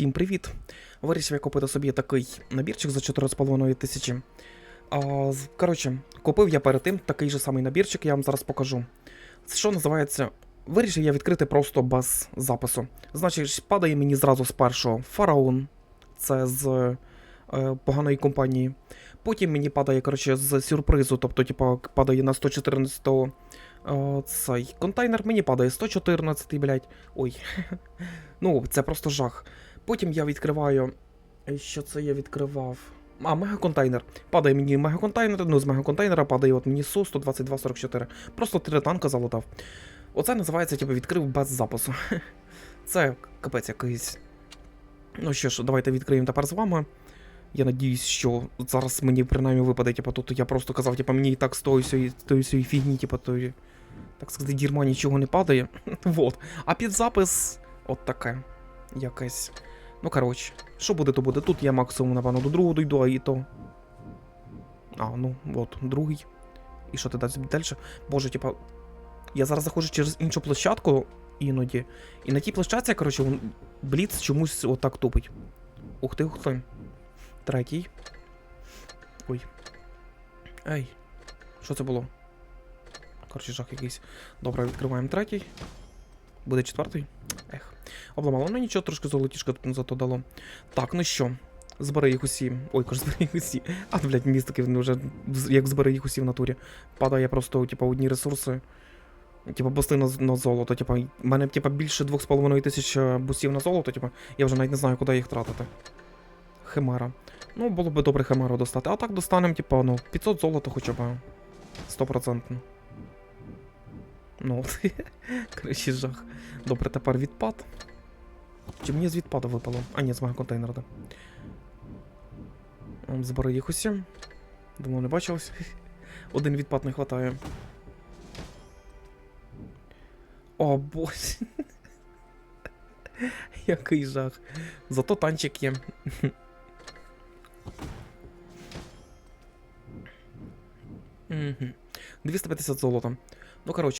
Всім привіт! Вирішив я купити собі такий набірчик за 4,5 тисячі. Коротше, купив я перед тим такий же самий набірчик, я вам зараз покажу. Що називається. Вирішив я відкрити просто без запису. Значить, падає мені зразу з першого фараон. Це з е, поганої компанії. Потім мені падає, коротше, з сюрпризу, тобто, типа, падає на 114 е, цей контейнер, мені падає 114, блядь. Ой. Ну, це просто жах. Потім я відкриваю. е, Що це я відкривав? А, мегаконтейнер. Падає мені мегаконтейнер, ну з мегаконтейнера падає от мені Су 12244. Просто три танка залутав. Оце називається, типу, відкрив без запису. Це капець якийсь. Ну що ж, давайте відкриємо тепер з вами. Я надіюсь, що зараз мені принаймні випаде, типу, тут я просто казав, типу, мені і так з тої всієї, фігні, типу, тої, так сказати, дірма нічого не падає. вот. А під запис от таке. Якесь. Ну, коротше, що буде, то буде. Тут я максимум, напевно, до другого дойду, а і то. А, ну, от, другий. І що ти дасть далі? Боже, типа. Я зараз заходжу через іншу площадку іноді. І на тій площадці, коротше, Бліц чомусь отак тупить. Ух ти, ух ти. Третій. Ой. Ей. Що це було? Коротше, жах якийсь. Добре, відкриваємо третій. Буде четвертий. Обламало, ну нічого, трошки золотішка тут зато дало. Так, ну що, збери їх усі. Ой, кажу, збери їх усі. А, блядь, містики вони вже як збери їх усі в натурі. Падає просто, типу, одні ресурси. Типа бусти на, на золото. Типа, в мене типа більше 2,5 тисяч е, бусів на золото, типа, я вже навіть не знаю, куди їх тратити. Химера. Ну, було б добре химеру достати. А так достанемо, типа, ну, 500 золота хоча б. 100%. Ну, коротше, жах. Добре, тепер відпад. Чи мені з відпаду випало? А, ні, з мого контейнера, так. Ем, Збери їх усі. Давно не бачилось. Один відпад не хватає. О, боже. Який жах. Зато танчик є. Мгм. 250 золота. Ну, коротше.